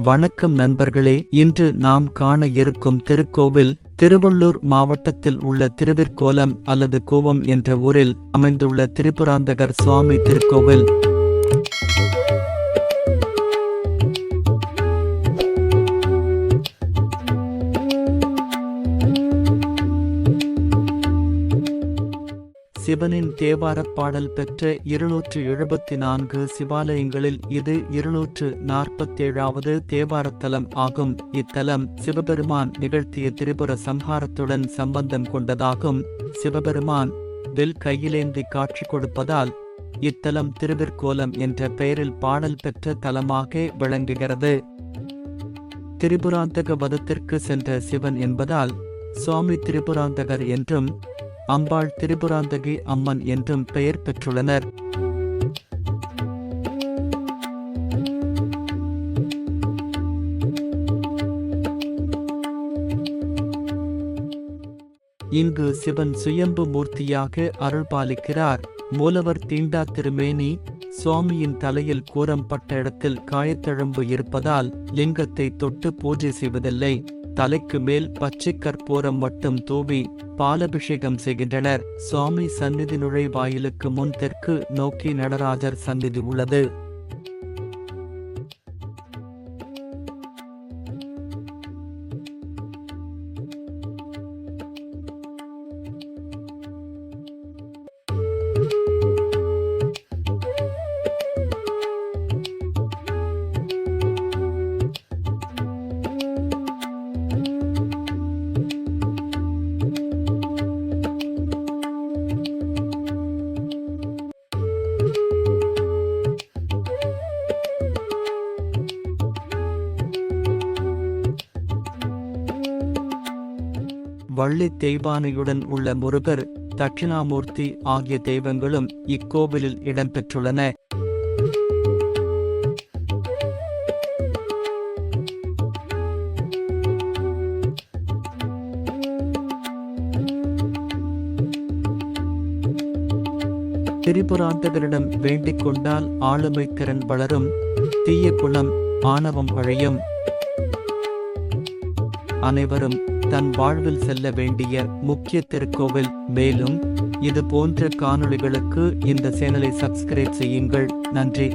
வணக்கம் நண்பர்களே இன்று நாம் காண இருக்கும் திருக்கோவில் திருவள்ளூர் மாவட்டத்தில் உள்ள திருவிற்கோலம் அல்லது கோவம் என்ற ஊரில் அமைந்துள்ள திரிபுராந்தகர் சுவாமி திருக்கோவில். சிவனின் தேவாரப் பாடல் பெற்ற இருநூற்று எழுபத்தி நான்கு சிவாலயங்களில் இது இருநூற்று நாற்பத்தேழாவது தேவாரத்தலம் ஆகும். இத்தலம் சிவபெருமான் நிகழ்த்திய திரிபுர சம்ஹாரத்துடன் சம்பந்தம் கொண்டதாகும். சிவபெருமான் வில் கையிலேந்தி காட்சி கொடுப்பதால் இத்தலம் திருவிற்கோலம் என்ற பெயரில் பாடல் பெற்ற தலமாக விளங்குகிறது. திரிபுராந்தக வதத்திற்கு சென்ற சிவன் என்பதால் சுவாமி திரிபுராந்தகர் என்றும் அம்பாள் திரிபுராந்தகி அம்மன் என்றும் பெயர் பெற்றுள்ளனர். இங்கு சிவன் சுயம்பு மூர்த்தியாக அருள்பாலிக்கிறார். மூலவர் தீண்டா திருமேனி சுவாமியின் தலையில் கூறம்பட்ட இடத்தில் காயத்தழும்பு இருப்பதால் லிங்கத்தை தொட்டு பூஜை செய்வதில்லை. தலைக்கு மேல் பச்சை கற்பூரம் மட்டும் தூவி பாலபிஷேகம் செய்கின்றனர். சுவாமி சந்நிதி நுழைவாயிலுக்கு முன் தெற்கு நோக்கி நடராஜர் சந்நிதி உள்ளது. வள்ளி தெய்வானையுடன் உள்ள முருகர் தட்சிணாமூர்த்தி ஆகிய தெய்வங்களும் இக்கோவிலில் இடம்பெற்றுள்ளன. திரிபுராந்தகரிடம் வேண்டிக் கொண்டால் ஆளுமை திறன் வளரும் தீய குணம் ஆணவம் அழியும். அனைவரும் தன் வாழ்வில் செல்ல வேண்டிய முக்கிய திருக்கோவில். மேலும் இது போன்ற காணொளிகளுக்கு இந்த சேனலை சப்ஸ்கிரைப் செய்யுங்கள். நன்றி.